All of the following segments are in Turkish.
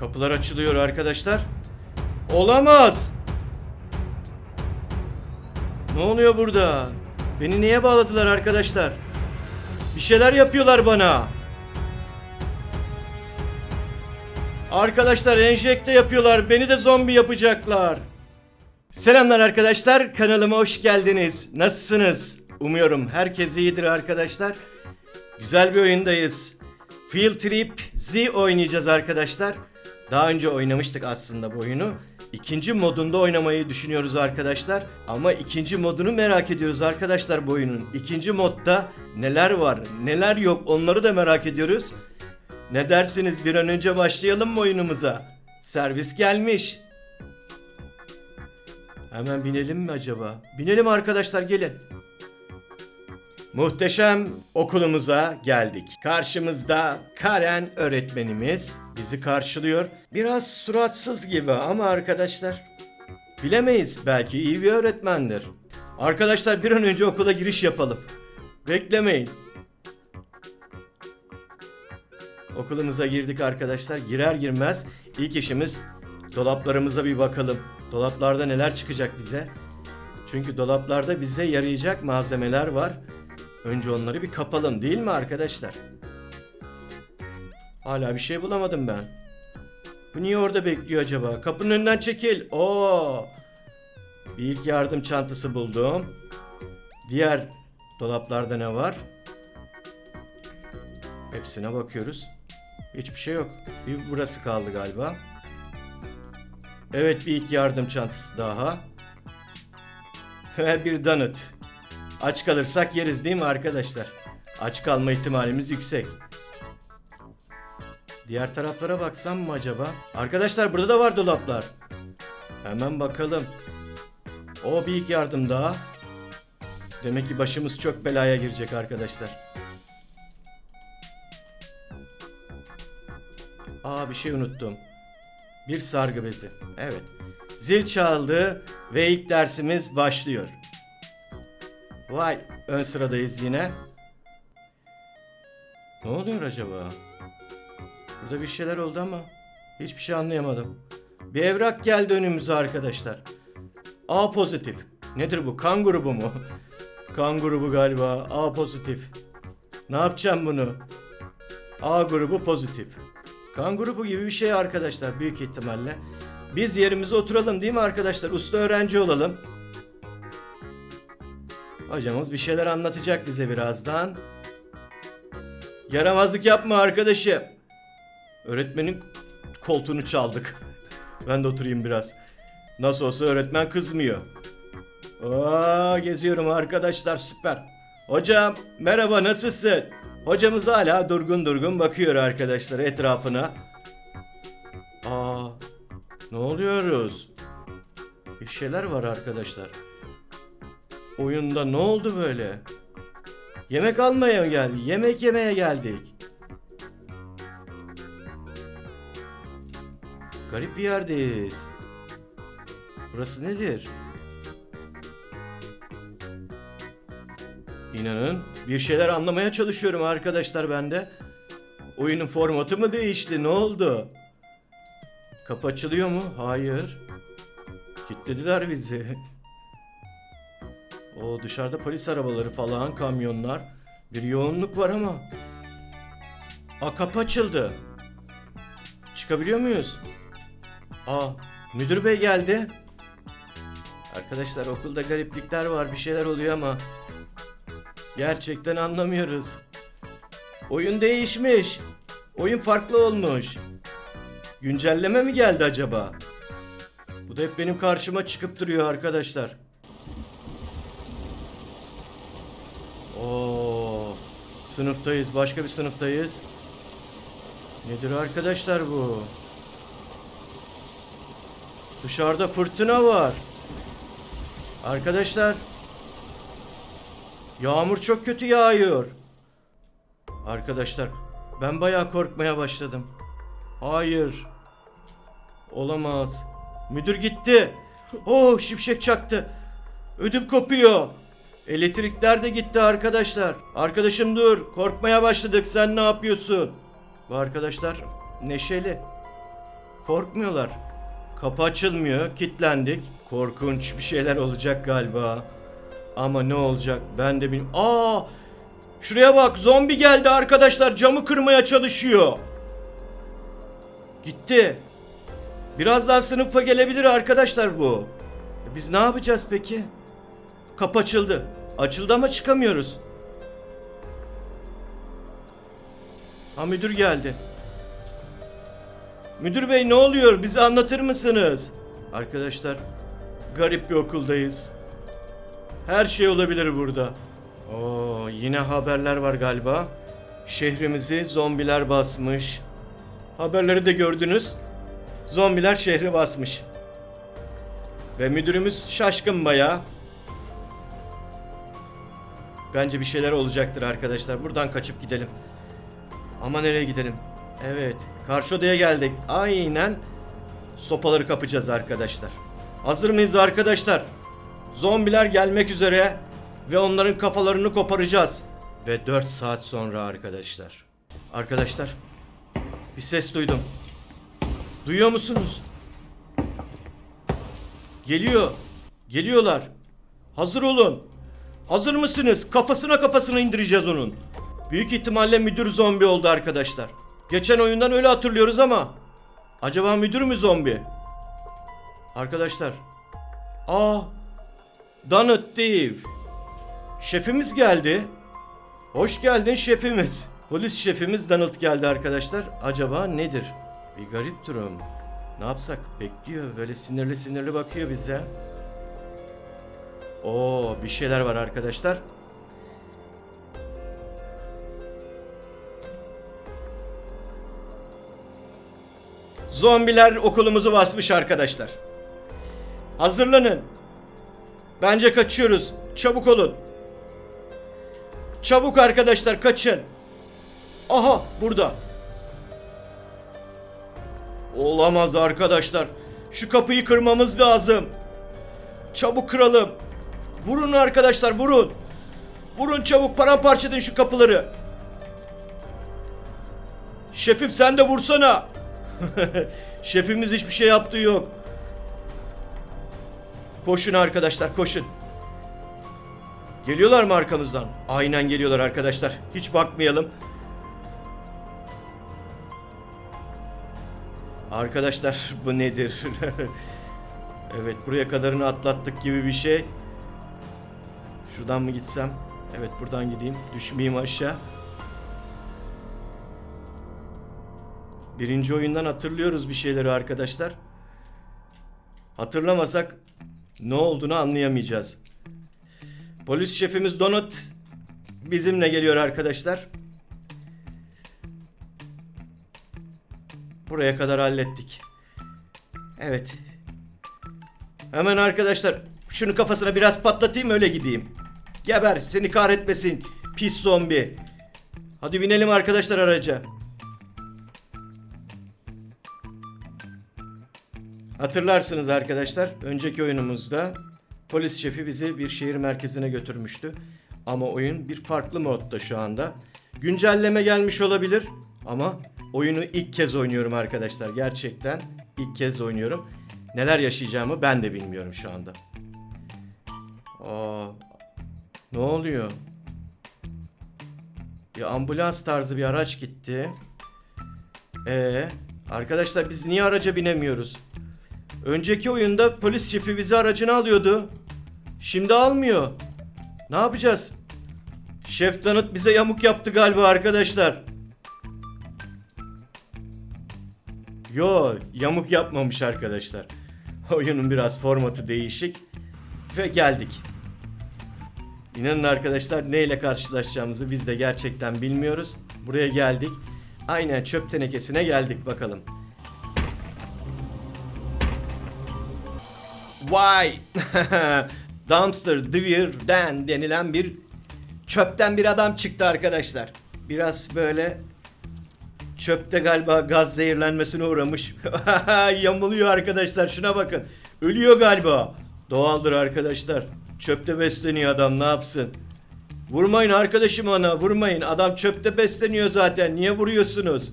Kapılar açılıyor arkadaşlar. Olamaz. Ne oluyor burada? Beni niye bağladılar arkadaşlar? Bir şeyler yapıyorlar bana. Arkadaşlar enjekte yapıyorlar. Beni de zombi yapacaklar. Selamlar arkadaşlar. Kanalıma hoş geldiniz. Nasılsınız? Umuyorum herkes iyidir arkadaşlar. Güzel bir oyundayız. Field Trip Z oynayacağız arkadaşlar. Daha önce oynamıştık aslında bu oyunu. İkinci modunda oynamayı düşünüyoruz arkadaşlar. Ama ikinci modunu merak ediyoruz arkadaşlar bu oyunun. İkinci modda neler var, neler yok onları da merak ediyoruz. Ne dersiniz bir an önce başlayalım mı oyunumuza? Servis gelmiş. Hemen binelim mi acaba? Binelim arkadaşlar gelin. Muhteşem okulumuza geldik. Karşımızda Karen öğretmenimiz bizi karşılıyor. Biraz suratsız gibi ama arkadaşlar bilemeyiz belki iyi bir öğretmendir. Arkadaşlar bir an önce okula giriş yapalım. Beklemeyin. Okulumuza girdik arkadaşlar. Girer girmez ilk işimiz dolaplarımıza bir bakalım. Dolaplarda neler çıkacak bize? Çünkü dolaplarda bize yarayacak malzemeler var. Önce onları bir kapalım değil mi arkadaşlar? Hala bir şey bulamadım ben. Bu niye orada bekliyor acaba? Kapının önünden çekil. Oo! Bir ilk yardım çantası buldum. Diğer dolaplarda ne var? Hepsine bakıyoruz. Hiçbir şey yok. Bir burası kaldı galiba. Evet bir ilk yardım çantası daha. Ve bir donut. Aç kalırsak yeriz değil mi arkadaşlar? Aç kalma ihtimalimiz yüksek. Diğer taraflara baksam mı acaba? Arkadaşlar burada da var dolaplar. Hemen bakalım. O bir ilk yardım daha. Demek ki başımız çok belaya girecek arkadaşlar. Aa bir şey unuttum. Bir sargı bezi. Evet. Zil çaldı ve ilk dersimiz başlıyor. Vay ön sıradayız yine. Ne oluyor acaba? Burada bir şeyler oldu ama hiçbir şey anlayamadım. Bir evrak geldi önümüze arkadaşlar. A pozitif. Nedir bu? Kan grubu mu? kan grubu galiba. A pozitif. Ne yapacağım bunu? A grubu pozitif. Kan grubu gibi bir şey arkadaşlar büyük ihtimalle. Biz yerimize oturalım değil mi arkadaşlar? Usta öğrenci olalım. Hocamız bir şeyler anlatacak bize birazdan. Yaramazlık yapma arkadaşım. Öğretmenin koltuğunu çaldık. ben de oturayım biraz. Nasıl olsa öğretmen kızmıyor. Aa, geziyorum arkadaşlar süper. Hocam merhaba nasılsın? Hocamız hala durgun durgun bakıyor arkadaşlar etrafına. Aa, ne oluyoruz? Bir şeyler var arkadaşlar. Oyunda ne oldu böyle? Yemek almaya mı geldik? Yemek yemeye geldik. Garip bir yerdeyiz. Burası nedir? İnanın bir şeyler anlamaya çalışıyorum arkadaşlar ben de. Oyunun formatı mı değişti? Ne oldu? Kapı açılıyor mu? Hayır. Kilitlediler bizi. O dışarıda polis arabaları falan, kamyonlar. Bir yoğunluk var ama. Aa kapı açıldı. Çıkabiliyor muyuz? Aa müdür bey geldi. Arkadaşlar okulda gariplikler var, bir şeyler oluyor ama gerçekten anlamıyoruz. Oyun değişmiş. Oyun farklı olmuş. Güncelleme mi geldi acaba? Bu da hep benim karşıma çıkıp duruyor arkadaşlar. Oo, sınıftayız. Başka bir sınıftayız. Nedir arkadaşlar bu? Dışarıda fırtına var. Arkadaşlar. Yağmur çok kötü yağıyor. Arkadaşlar ben bayağı korkmaya başladım. Hayır. Olamaz. Müdür gitti. Oh şimşek çaktı. Ödüm kopuyor. Elektrikler de gitti arkadaşlar. Arkadaşım dur. Korkmaya başladık. Sen ne yapıyorsun? Bu arkadaşlar neşeli. Korkmuyorlar. Kapı açılmıyor. Kilitlendik. Korkunç bir şeyler olacak galiba. Ama ne olacak ben de bilmiyorum. Aa! Şuraya bak zombi geldi arkadaşlar camı kırmaya çalışıyor. Gitti. Birazdan sınıfa gelebilir arkadaşlar bu. Biz ne yapacağız peki? Kapı açıldı. Açıldı ama çıkamıyoruz. Ha müdür geldi. Müdür bey ne oluyor? Bize anlatır mısınız? Arkadaşlar garip bir okuldayız. Her şey olabilir burada. Oo, yine haberler var galiba. Şehrimizi zombiler basmış. Haberleri de gördünüz. Zombiler şehri basmış. Ve müdürümüz şaşkın bayağı. Bence bir şeyler olacaktır arkadaşlar. Buradan kaçıp gidelim. Ama nereye gidelim? Evet. Karşı odaya geldik. Aynen. Sopaları kapacağız arkadaşlar. Hazır mıyız arkadaşlar? Zombiler gelmek üzere. Ve onların kafalarını koparacağız. Ve 4 saat sonra arkadaşlar. Arkadaşlar. Bir ses duydum. Duyuyor musunuz? Geliyor. Geliyorlar. Hazır olun. Hazır mısınız? Kafasına kafasına indireceğiz onun. Büyük ihtimalle müdür zombi oldu arkadaşlar. Geçen oyundan öyle hatırlıyoruz ama. Acaba müdür mü zombi? Arkadaşlar. Aa. Donut Dave. Şefimiz geldi. Hoş geldin şefimiz. Polis şefimiz Donald geldi arkadaşlar. Acaba nedir? Bir garip durum. Ne yapsak? Bekliyor. Böyle sinirli sinirli bakıyor bize. Oo, bir şeyler var arkadaşlar. Zombiler okulumuzu basmış arkadaşlar. Hazırlanın. Bence kaçıyoruz. Çabuk olun. Çabuk arkadaşlar kaçın. Aha burada. Olamaz arkadaşlar. Şu kapıyı kırmamız lazım. Çabuk kıralım. Vurun arkadaşlar vurun. Vurun çabuk paramparça edin şu kapıları. Şefim sen de vursana. Şefimiz hiçbir şey yaptığı yok. Koşun arkadaşlar koşun. Geliyorlar mı arkamızdan? Aynen geliyorlar arkadaşlar. Hiç bakmayalım. Arkadaşlar bu nedir? evet buraya kadarını atlattık gibi bir şey. Şuradan mı gitsem? Evet buradan gideyim. Düşmeyeyim aşağı. Birinci oyundan hatırlıyoruz bir şeyleri arkadaşlar. Hatırlamasak ne olduğunu anlayamayacağız. Polis şefimiz Donut bizimle geliyor arkadaşlar. Buraya kadar hallettik. Evet. Hemen arkadaşlar şunu kafasına biraz patlatayım öyle gideyim. Geber seni kahretmesin pis zombi. Hadi binelim arkadaşlar araca. Hatırlarsınız arkadaşlar önceki oyunumuzda polis şefi bizi bir şehir merkezine götürmüştü. Ama oyun bir farklı modda şu anda. Güncelleme gelmiş olabilir ama oyunu ilk kez oynuyorum arkadaşlar. Gerçekten ilk kez oynuyorum. Neler yaşayacağımı ben de bilmiyorum şu anda. Aa, ne oluyor? Bir ambulans tarzı bir araç gitti. Ee, arkadaşlar biz niye araca binemiyoruz? Önceki oyunda polis şefi bizi aracına alıyordu. Şimdi almıyor. Ne yapacağız? Şef Tanıt bize yamuk yaptı galiba arkadaşlar. Yo yamuk yapmamış arkadaşlar. Oyunun biraz formatı değişik. Ve geldik. İnanın arkadaşlar neyle karşılaşacağımızı biz de gerçekten bilmiyoruz. Buraya geldik. Aynen çöp tenekesine geldik bakalım. Vay! Dumpster Devir'den denilen bir çöpten bir adam çıktı arkadaşlar. Biraz böyle çöpte galiba gaz zehirlenmesine uğramış. Yamuluyor arkadaşlar şuna bakın. Ölüyor galiba. Doğaldır arkadaşlar. Çöpte besleniyor adam ne yapsın? Vurmayın arkadaşım ona vurmayın. Adam çöpte besleniyor zaten. Niye vuruyorsunuz?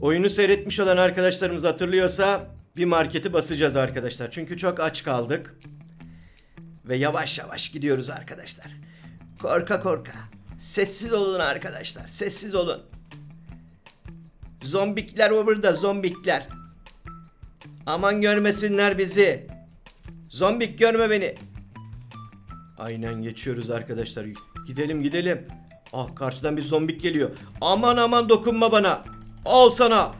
Oyunu seyretmiş olan arkadaşlarımız hatırlıyorsa bir marketi basacağız arkadaşlar. Çünkü çok aç kaldık. Ve yavaş yavaş gidiyoruz arkadaşlar. Korka korka. Sessiz olun arkadaşlar. Sessiz olun. Zombikler o burada zombikler. Aman görmesinler bizi. Zombik görme beni. Aynen geçiyoruz arkadaşlar. Gidelim gidelim. Ah karşıdan bir zombik geliyor. Aman aman dokunma bana. Al sana.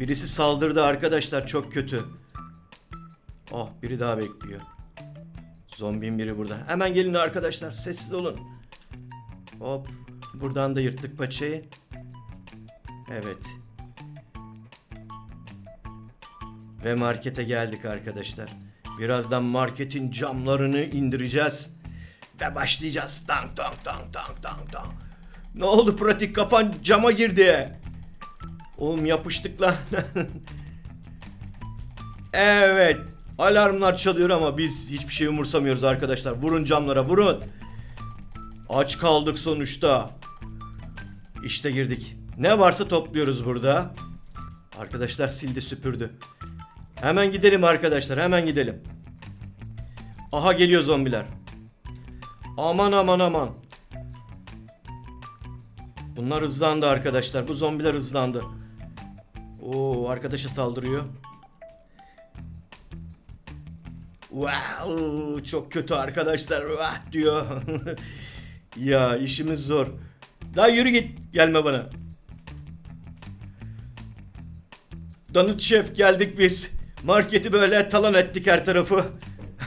Birisi saldırdı arkadaşlar çok kötü. Ah biri daha bekliyor. Zombinin biri burada. Hemen gelin arkadaşlar sessiz olun. Hop. Buradan da yırttık paçayı. Evet. Ve markete geldik arkadaşlar. Birazdan marketin camlarını indireceğiz. Ve başlayacağız. Tank tank tank tank tank tank. Ne oldu pratik kafan cama girdi. Oğlum yapıştık lan. evet. Alarmlar çalıyor ama biz hiçbir şey umursamıyoruz arkadaşlar. Vurun camlara vurun. Aç kaldık sonuçta. İşte girdik. Ne varsa topluyoruz burada. Arkadaşlar sildi süpürdü. Hemen gidelim arkadaşlar hemen gidelim. Aha geliyor zombiler. Aman aman aman. Bunlar hızlandı arkadaşlar. Bu zombiler hızlandı. Oo arkadaşa saldırıyor. Wow çok kötü arkadaşlar. Vah diyor. ya işimiz zor. Daha yürü git. Gelme bana. Donut Şef geldik biz. Marketi böyle talan ettik her tarafı.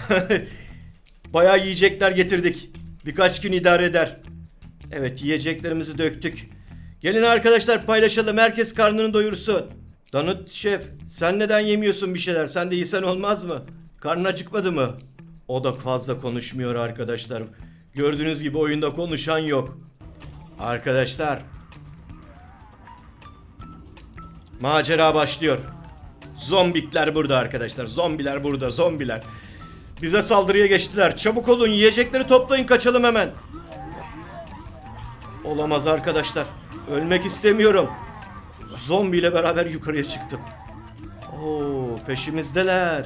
Bayağı yiyecekler getirdik. Birkaç gün idare eder. Evet yiyeceklerimizi döktük. Gelin arkadaşlar paylaşalım. Herkes karnını doyursun. Donut Şef sen neden yemiyorsun bir şeyler? Sen de yesen olmaz mı? Karnın acıkmadı mı? O da fazla konuşmuyor arkadaşlar. Gördüğünüz gibi oyunda konuşan yok. Arkadaşlar Macera başlıyor. Zombikler burada arkadaşlar. Zombiler burada, zombiler. Bize saldırıya geçtiler. Çabuk olun, yiyecekleri toplayın, kaçalım hemen. Olamaz arkadaşlar. Ölmek istemiyorum. Zombi ile beraber yukarıya çıktım. Oo, peşimizdeler.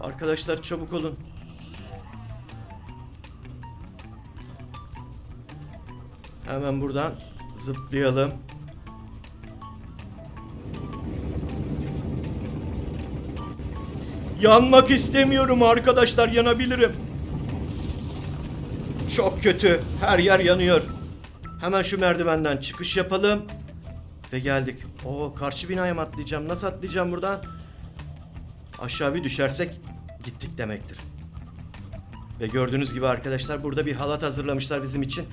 Arkadaşlar çabuk olun. Hemen buradan zıplayalım. Yanmak istemiyorum arkadaşlar yanabilirim. Çok kötü. Her yer yanıyor. Hemen şu merdivenden çıkış yapalım. Ve geldik. Oo karşı binaya mı atlayacağım? Nasıl atlayacağım buradan? Aşağı bir düşersek gittik demektir. Ve gördüğünüz gibi arkadaşlar burada bir halat hazırlamışlar bizim için.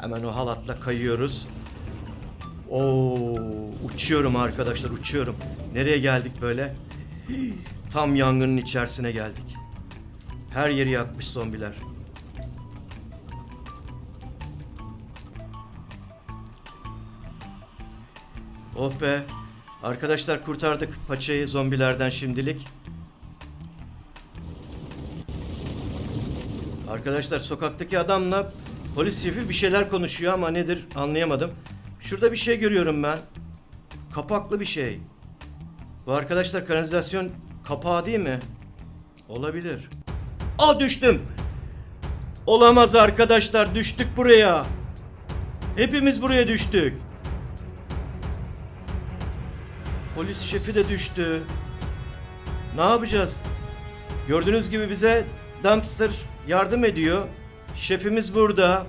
Hemen o halatla kayıyoruz. Oo uçuyorum arkadaşlar uçuyorum. Nereye geldik böyle? Tam yangının içerisine geldik. Her yeri yakmış zombiler. Oh be. Arkadaşlar kurtardık paçayı zombilerden şimdilik. Arkadaşlar sokaktaki adamla polis şefi bir şeyler konuşuyor ama nedir anlayamadım. Şurada bir şey görüyorum ben. Kapaklı bir şey. Bu arkadaşlar kanalizasyon kapağı değil mi? Olabilir. Aa düştüm. Olamaz arkadaşlar düştük buraya. Hepimiz buraya düştük. Polis şefi de düştü. Ne yapacağız? Gördüğünüz gibi bize dumpster yardım ediyor. Şefimiz burada.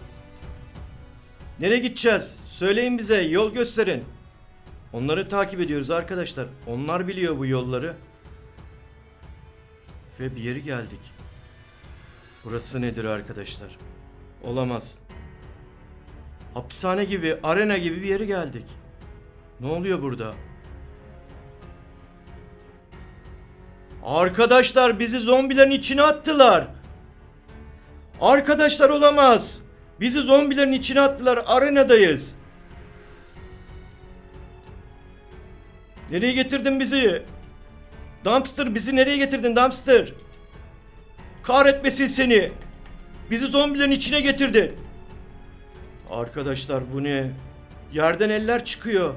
Nereye gideceğiz? Söyleyin bize, yol gösterin. Onları takip ediyoruz arkadaşlar. Onlar biliyor bu yolları. Ve bir yere geldik. Burası nedir arkadaşlar? Olamaz. Hapishane gibi, arena gibi bir yere geldik. Ne oluyor burada? Arkadaşlar bizi zombilerin içine attılar. Arkadaşlar olamaz. Bizi zombilerin içine attılar. Arenadayız. Nereye getirdin bizi? Dumpster bizi nereye getirdin Dumpster? Kahretmesin seni. Bizi zombilerin içine getirdin. Arkadaşlar bu ne? Yerden eller çıkıyor.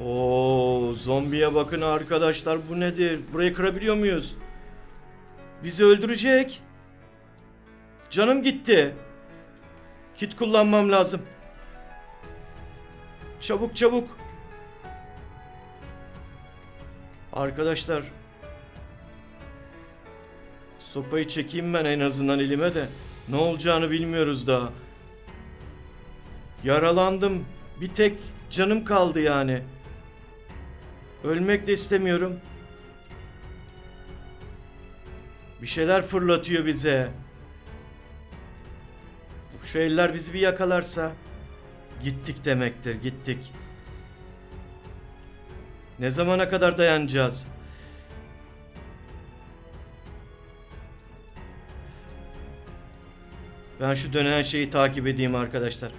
Oo, zombiye bakın arkadaşlar bu nedir? Burayı kırabiliyor muyuz? Bizi öldürecek. Canım gitti. Kit kullanmam lazım. Çabuk çabuk. Arkadaşlar. Sopayı çekeyim ben en azından elime de. Ne olacağını bilmiyoruz daha. Yaralandım. Bir tek canım kaldı yani. Ölmek de istemiyorum. Bir şeyler fırlatıyor bize. Şu eller bizi bir yakalarsa gittik demektir, gittik. Ne zamana kadar dayanacağız? Ben şu dönen şeyi takip edeyim arkadaşlar.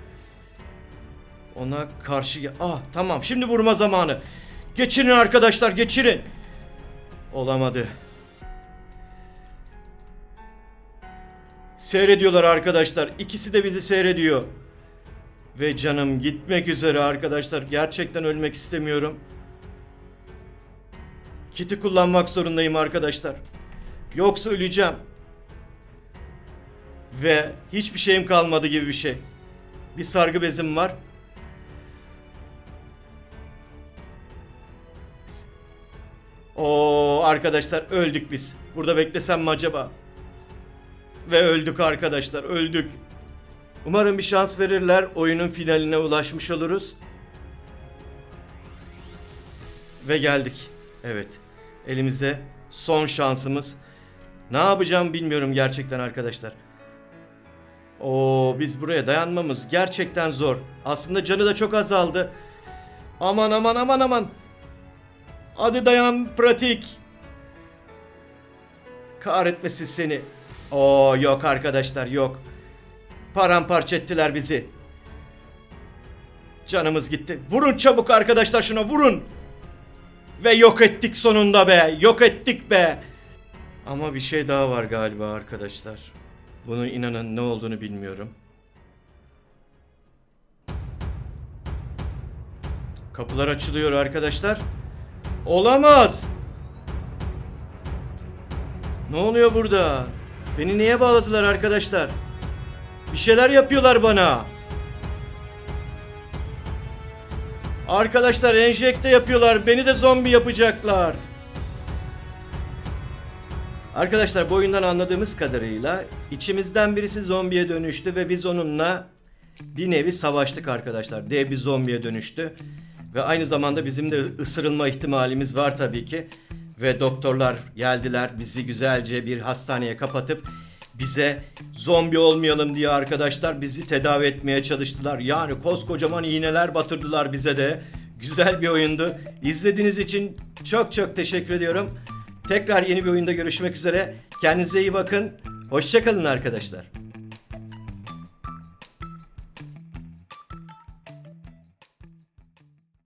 Ona karşı... Ah tamam şimdi vurma zamanı. Geçirin arkadaşlar geçirin. Olamadı. Seyrediyorlar arkadaşlar. İkisi de bizi seyrediyor. Ve canım gitmek üzere arkadaşlar. Gerçekten ölmek istemiyorum. Kiti kullanmak zorundayım arkadaşlar. Yoksa öleceğim. Ve hiçbir şeyim kalmadı gibi bir şey. Bir sargı bezim var. Oo arkadaşlar öldük biz. Burada beklesem mi acaba? Ve öldük arkadaşlar, öldük. Umarım bir şans verirler. Oyunun finaline ulaşmış oluruz. Ve geldik. Evet. Elimizde son şansımız. Ne yapacağım bilmiyorum gerçekten arkadaşlar. Oo biz buraya dayanmamız gerçekten zor. Aslında canı da çok azaldı. Aman aman aman aman. Hadi dayan pratik. Kahretmesin seni. Oo yok arkadaşlar yok. Paramparça ettiler bizi. Canımız gitti. Vurun çabuk arkadaşlar şuna vurun. Ve yok ettik sonunda be. Yok ettik be. Ama bir şey daha var galiba arkadaşlar. Bunu inanın ne olduğunu bilmiyorum. Kapılar açılıyor arkadaşlar. Olamaz. Ne oluyor burada? Beni niye bağladılar arkadaşlar? Bir şeyler yapıyorlar bana. Arkadaşlar enjekte yapıyorlar. Beni de zombi yapacaklar. Arkadaşlar bu oyundan anladığımız kadarıyla içimizden birisi zombiye dönüştü ve biz onunla bir nevi savaştık arkadaşlar. Dev bir zombiye dönüştü. Ve aynı zamanda bizim de ısırılma ihtimalimiz var tabii ki. Ve doktorlar geldiler bizi güzelce bir hastaneye kapatıp bize zombi olmayalım diye arkadaşlar bizi tedavi etmeye çalıştılar. Yani koskocaman iğneler batırdılar bize de. Güzel bir oyundu. İzlediğiniz için çok çok teşekkür ediyorum. Tekrar yeni bir oyunda görüşmek üzere. Kendinize iyi bakın. Hoşçakalın arkadaşlar.